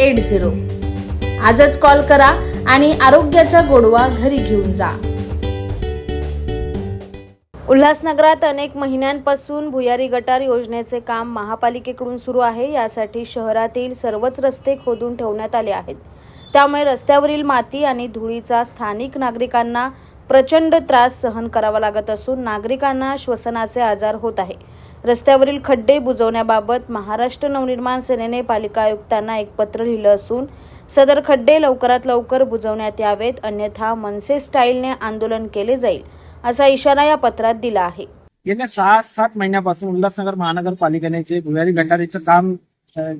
eight zero. आजच call करा आणि आरोग्याचा गोडवा घरी घेऊन जा. उल्हासनगरात अनेक महिन्यांपासून भुयारी गटार योजनेचे काम महापालिकेकडून सुरू आहे. यासाठी शहरातील सर्वच रस्ते खोदून ठेवण्यात आले आहेत. त्यामुळे रस्त्यावरील माती आणि धुळीचा स्थानिक नागरिकांना प्रचंड त्रास सहन करावा लागत असून नागरिकांना श्वसनाचे आजार होत आहे. रस्त्यावरील खड्डे बुजवण्याबाबत महाराष्ट्र नवनिर्माण सेनेने पालिका आयुक्तांना एक पत्र लिहिलं असून सदर खड्डे लवकरात लवकर बुजवण्यात यावेत अन्यथा मनसे स्टाईलने आंदोलन केले जाईल असा इशारा या पत्रात दिला आहे. गेल्या सहा सात महिन्यापासून उल्हासनगर महानगरपालिकेने जे भुयारी गटारीचं काम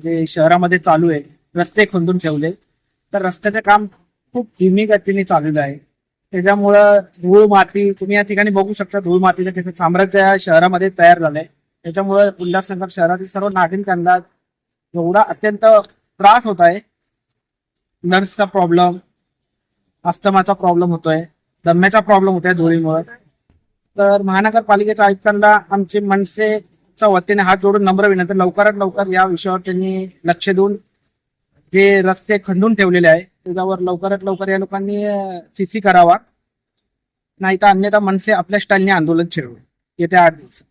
जे शहरामध्ये चालू आहे रस्ते खोदून ठेवले तर रस्त्याचे काम खूप धीमी गतीने चालू आहे. त्याच्यामुळं धूळ माती तुम्ही या ठिकाणी बघू शकता धूळ मातीचं तिथे साम्राज्य या शहरामध्ये तयार झालंय. त्याच्यामुळं उल्हासनगर शहरातील सर्व नागरिकांना एवढा अत्यंत त्रास होत आहे. नर्सचा प्रॉब्लेम अस्थमाचा प्रॉब्लेम होतोय दम्याचा प्रॉब्लेम होतोय धुळीमुळे. तर महानगरपालिकेच्या आयुक्तांना आमचे मनसेच्या वतीने हात जोडून नम्र विनंती लवकरात लवकर या विषयावर त्यांनी लक्ष देऊन जे रस्ते खंडून ठेवलेले आहे. त्याच्यावर लवकरात लवकर या लोकांनी सीसी करावा. नाही तर अन्यथा मनसे आपल्या स्टाईलने आंदोलन छेडू. येत्या आठ दिवसात.